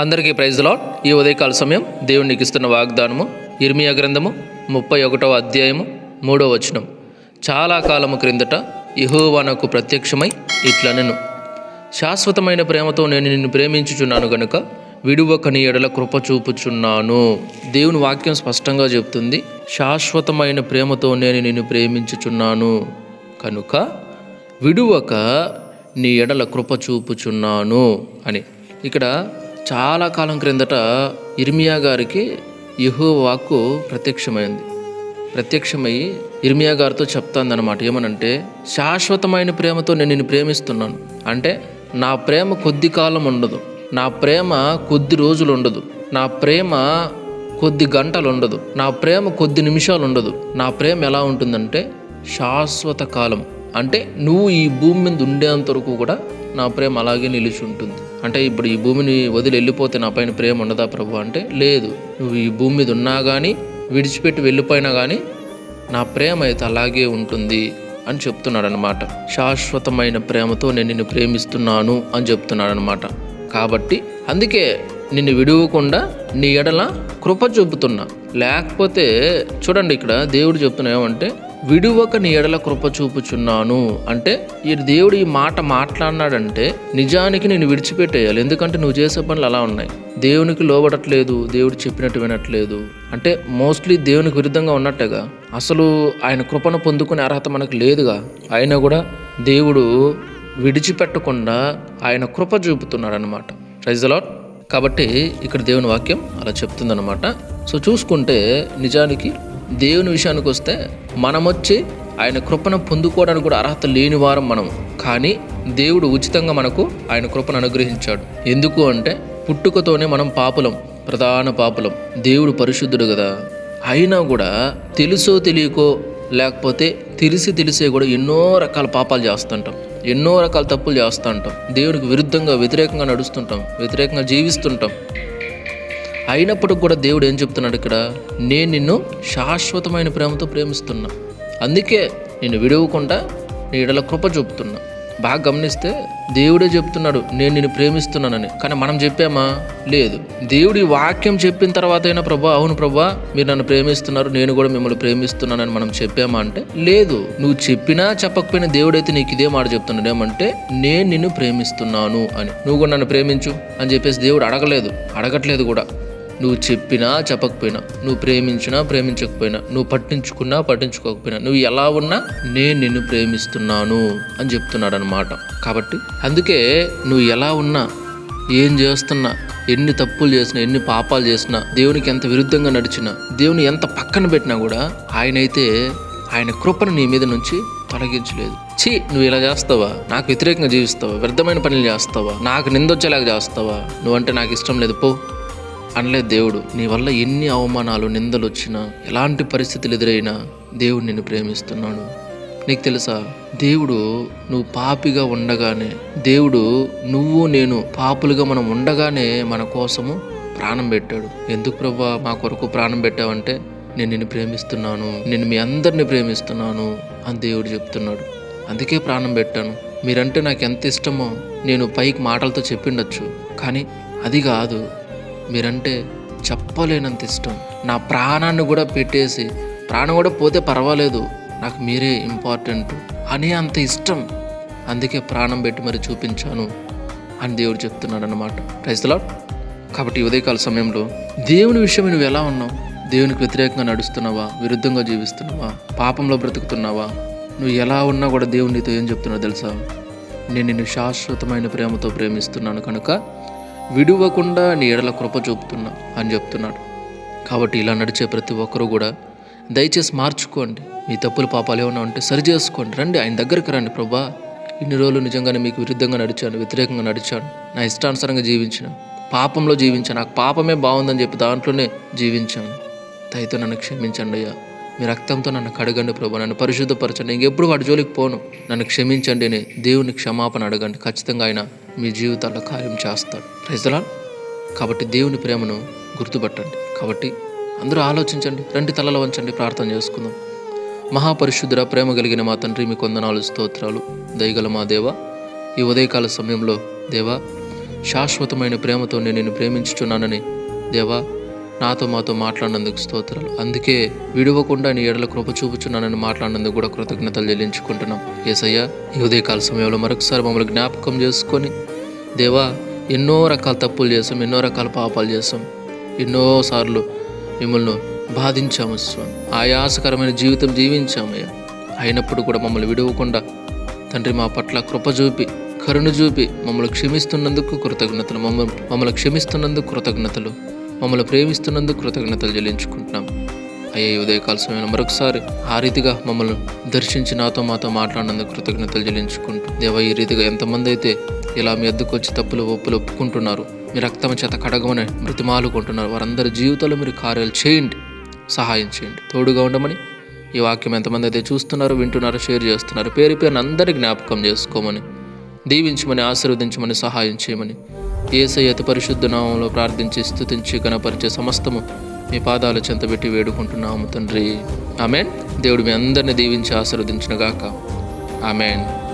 అందరికీ praise lord ఈ ఉదయకాల సమయం దేవునికి ఇస్తున్న వాగ్దానము ఇర్మియా గ్రంథము ముప్పై ఒకటవ అధ్యాయము మూడవ వచనం. చాలా కాలము క్రిందట యెహోవా నాకు ప్రత్యక్షమై ఇట్లనెను. శాశ్వతమైన ప్రేమతో నేను నిన్ను ప్రేమించుచున్నాను గనుక విడువక నీ ఎడల కృప చూపుచున్నాను. దేవుని వాక్యం స్పష్టంగా చెప్తుంది శాశ్వతమైన ప్రేమతో నేను నిన్ను ప్రేమించుచున్నాను కనుక విడువక నీ ఎడల కృప చూపుచున్నాను అని. ఇక్కడ చాలా కాలం క్రిందట ఇర్మియా గారికి యహో వాక్కు ప్రత్యక్షమైంది. ప్రత్యక్షమయ్యి ఇర్మియా గారితో చెప్తాందనమాట ఏమనంటే శాశ్వతమైన ప్రేమతో నేను నిన్ను ప్రేమిస్తున్నాను. అంటే నా ప్రేమ కొద్ది కాలం ఉండదు. నా ప్రేమ కొద్ది రోజులు ఉండదు నా ప్రేమ కొద్ది గంటలు ఉండదు నా ప్రేమ కొద్ది నిమిషాలు ఉండదు నా ప్రేమ ఎలా ఉంటుందంటే శాశ్వత కాలం. అంటే నువ్వు ఈ భూమి మీద ఉండేంత వరకు కూడా నా ప్రేమ అలాగే నిలిచి ఉంటుంది. అంటే ఇప్పుడు ఈ భూమిని వదిలి వెళ్ళిపోతే నా పైన ప్రేమ ఉండదా ప్రభు? అంటే లేదు. నువ్వు ఈ భూమి మీద ఉన్నా కానీ విడిచిపెట్టి వెళ్ళిపోయినా కానీ నా ప్రేమ అయితే అలాగే ఉంటుంది అని చెప్తున్నాడు అనమాట శాశ్వతమైన ప్రేమతో నేను నిన్ను ప్రేమిస్తున్నాను అని చెప్తున్నాడు అనమాట కాబట్టి అందుకే నిన్ను విడువకుండా నీ ఎడల కృప చూపుతున్నా. లేకపోతే చూడండి ఇక్కడ దేవుడు చెప్తున్నా ఏమంటే విడువక నీడల కృప చూపుచున్నాను. అంటే ఈ దేవుడు ఈ మాట మాట్లాడినాడంటే నిజానికి నేను విడిచిపెట్టేయాలి. ఎందుకంటే నువ్వు చేసే పనులు అలా ఉన్నాయి. దేవునికి లోబడట్లేదు దేవుడు చెప్పినట్టు వినట్లేదు. అంటే మోస్ట్లీ దేవునికి విరుద్ధంగా ఉన్నట్టేగా. అసలు ఆయన కృపను పొందుకునే అర్హత మనకు లేదుగా. అయినా కూడా దేవుడు విడిచిపెట్టకుండా ఆయన కృప చూపుతున్నాడు అనమాట రైజలాట్ కాబట్టి ఇక్కడ దేవుని వాక్యం అలా చెప్తుందనమాట సో చూసుకుంటే నిజానికి దేవుని విషయానికి వస్తే మనం వచ్చి ఆయన కృపను పొందుకోవడానికి కూడా అర్హత లేని వారం మనం. కానీ దేవుడు ఉచితంగా మనకు ఆయన కృపను అనుగ్రహించాడు. ఎందుకు అంటే పుట్టుకతోనే మనం పాపులం ప్రధాన పాపులం దేవుడు పరిశుద్ధుడు కదా. అయినా కూడా తెలుసో తెలియకో లేకపోతే తెలిసి తెలిసే కూడా ఎన్నో రకాల పాపాలు చేస్తుంటాం. ఎన్నో రకాల తప్పులు చేస్తుంటాం. దేవునికి దేవుడికి విరుద్ధంగా వ్యతిరేకంగా నడుస్తుంటాం. వ్యతిరేకంగా జీవిస్తుంటాం. అయినప్పటికి కూడా దేవుడు ఏం చెప్తున్నాడు ఇక్కడ? నేను నిన్ను శాశ్వతమైన ప్రేమతో ప్రేమిస్తున్నా. అందుకే నేను విడవకుండా నీ ఎడల కృప చూపుతున్నా. బాగా గమనిస్తే దేవుడే చెప్తున్నాడు నేను నిన్ను ప్రేమిస్తున్నానని. కానీ మనం చెప్పామా? లేదు. దేవుడి వాక్యం చెప్పిన తర్వాత అయినా ప్రభా అవును ప్రభా మీరు నన్ను ప్రేమిస్తున్నారు నేను కూడా మిమ్మల్ని ప్రేమిస్తున్నానని మనం చెప్పామా? అంటే లేదు. నువ్వు చెప్పినా చెప్పకపోయినా దేవుడైతే నీకు ఇదే మాట చెప్తున్నాడు. ఏమంటే నేను నిన్ను ప్రేమిస్తున్నాను అని. నువ్వు కూడా నన్ను ప్రేమించు అని చెప్పేసి దేవుడు అడగలేదు. అడగట్లేదు కూడా. నువ్వు చెప్పినా చెప్పకపోయినా నువ్వు ప్రేమించినా ప్రేమించకపోయినా నువ్వు పట్టించుకున్నా పట్టించుకోకపోయినా నువ్వు ఎలా ఉన్నా నేను నిన్ను ప్రేమిస్తున్నాను అని చెప్తున్నాడు అనమాట కాబట్టి అందుకే నువ్వు ఎలా ఉన్నా ఏం చేస్తున్నా ఎన్ని తప్పులు చేసినా ఎన్ని పాపాలు చేసినా దేవునికి ఎంత విరుద్ధంగా నడిచినా దేవుని ఎంత పక్కన పెట్టినా కూడా ఆయన అయితే ఆయన కృపను నీ మీద నుంచి తొలగించలేదు. ఛీ నువ్వు ఇలా చేస్తావా? నాకు వ్యతిరేకంగా జీవిస్తావా? వ్యర్థమైన పనులు చేస్తావా? నాకు నిందొచ్చేలాగా చేస్తావా? నువ్వంటే నాకు ఇష్టం లేదు పో. అనలేదు దేవుడు నీ వల్ల ఎన్ని అవమానాలు నిందలు వచ్చినా ఎలాంటి పరిస్థితులు ఎదురైనా దేవుడు నిన్ను ప్రేమిస్తున్నాడు. నీకు తెలుసా? దేవుడు నువ్వు పాపిగా ఉండగానే దేవుడు నువ్వు నేను పాపులుగా మనం ఉండగానే మన కోసము ప్రాణం పెట్టాడు. ఎందుకు ప్రభా? మా కొరకు ప్రాణం పెట్టావంటే నేను నిన్ను ప్రేమిస్తున్నాను నేను మీ అందరిని ప్రేమిస్తున్నాను అని దేవుడు చెప్తున్నాడు. అందుకే ప్రాణం పెట్టాను. మీరంటే నాకు ఎంత ఇష్టమో నేను పైకి మాటలతో చెప్పిండొచ్చు. కానీ అది కాదు మీరంటే చెప్పలేనంత ఇష్టం. నా ప్రాణాన్ని కూడా పెట్టేసి ప్రాణం కూడా పోతే పర్వాలేదు. నాకు మీరే ఇంపార్టెంట్ అనే అంత ఇష్టం. అందుకే ప్రాణం పెట్టి మరి చూపించాను అని దేవుడు చెప్తున్నాడు అనమాట రైతులా కాబట్టి ఉదయకాల సమయంలో దేవుని విషయం నువ్వు ఎలా ఉన్నావు? దేవునికి వ్యతిరేకంగా నడుస్తున్నావా? విరుద్ధంగా జీవిస్తున్నావా? పాపంలో బ్రతుకుతున్నావా? నువ్వు ఎలా ఉన్నా కూడా దేవుడు నీతో ఏం చెప్తున్నావు తెలుసా? నేను నిన్ను శాశ్వతమైన ప్రేమతో ప్రేమిస్తున్నాను కనుక విడువకుండా నీడల కృప చూపుతున్నా అని చెప్తున్నాడు. కాబట్టి ఇలా నడిచే ప్రతి ఒక్కరూ కూడా దయచేసి మార్చుకోండి. మీ తప్పులు పాపాలు ఏమైనా ఉంటే సరి చేసుకోండి. రండి ఆయన దగ్గరికి రండి ప్రభా. ఇన్ని రోజులు నిజంగానే మీకు విరుద్ధంగా నడిచాను వ్యతిరేకంగా నడిచాను. నా ఇష్టానుసారంగా జీవించిన పాపంలో జీవించాను నాకు పాపమే బాగుందని చెప్పి దాంట్లోనే జీవించాను. దయతో నన్ను క్షమించండి అయ్యా. మీ రక్తంతో నన్ను కడగండి ప్రభు నన్ను పరిశుద్ధపరచండి. ఇంకెప్పుడు వాడి జోలికి పోను. నన్ను క్షమించండి అని దేవుని క్షమాపణ అడగండి. ఖచ్చితంగా ఆయన మీ జీవితాల్లో కార్యం చేస్తాడు. ప్రజలా కాబట్టి దేవుని ప్రేమను గుర్తుపట్టండి. కాబట్టి అందరూ ఆలోచించండి రెండు తలలు వంచండి ప్రార్థన చేసుకుందాం. మహాపరిశుద్ధుర ప్రేమ కలిగిన మా తండ్రి మీ కొందనాలు స్తోత్రాలు. దయగల మా దేవ ఈ ఉదయకాల సమయంలో దేవా శాశ్వతమైన ప్రేమతో నేను ప్రేమించుచున్నానని దేవా నాతో మాతో మాట్లాడినందుకు స్తోత్రాలు. అందుకే విడవకుండా నీ ఎడల కృప చూపుచున్నానని మాట్లాడినందుకు కూడా కృతజ్ఞతలు చెల్లించుకుంటున్నాం. ఏసయ్యా ఈ ఉదయకాల సమయంలో మరొకసారి మమ్మల్ని జ్ఞాపకం చేసుకొని దేవా ఎన్నో రకాల తప్పులు చేసాం ఎన్నో రకాల పాపాలు చేసాం ఎన్నోసార్లు మిమ్మల్ని బాధించాము స్వామి. ఆయాసకరమైన జీవితం జీవించామయ్యా అయినప్పుడు కూడా మమ్మల్ని విడవకుండా తండ్రి మా పట్ల కృప చూపి కరుణ చూపి మమ్మల్ని క్షమిస్తున్నందుకు కృతజ్ఞతలు. మమ్మల్ని మమ్మల్ని క్షమిస్తున్నందుకు కృతజ్ఞతలు. మమ్మల్ని ప్రేమిస్తున్నందుకు కృతజ్ఞతలు చెల్లించుకుంటున్నాం. అయ్యే ఉదయకాల సమయంలో మరొకసారి ఆ రీతిగా మమ్మల్ని దర్శించి నాతో మాతో మాట్లాడినందుకు కృతజ్ఞతలు చెల్లించుకుంటూ దేవ ఈ రీతిగా ఎంతమంది అయితే ఇలా మీ ఎద్దుకు వచ్చి తప్పులు ఒప్పులు ఒప్పుకుంటున్నారు మీ రక్తం చేత కడగమని మృతిమాలుకుంటున్నారు వారందరి జీవితంలో మీరు కార్యాలు చేయండి సహాయం చేయండి తోడుగా ఉండమని ఈ వాక్యం ఎంతమంది అయితే చూస్తున్నారో వింటున్నారో షేర్ చేస్తున్నారు పేరు పేరుని అందరి జ్ఞాపకం చేసుకోమని దీవించమని ఆశీర్వదించమని సహాయం చేయమని ఏసై అతి పరిశుద్ధ నామంలో ప్రార్థించి స్థుతించి గణపరిచే సమస్తము మీ పాదాలు చెంతబెట్టి వేడుకుంటున్నాము తండ్రి. ఆమెన్. దేవుడు మీ అందరిని దీవించి ఆశీర్వదించినగాక ఆమెన్.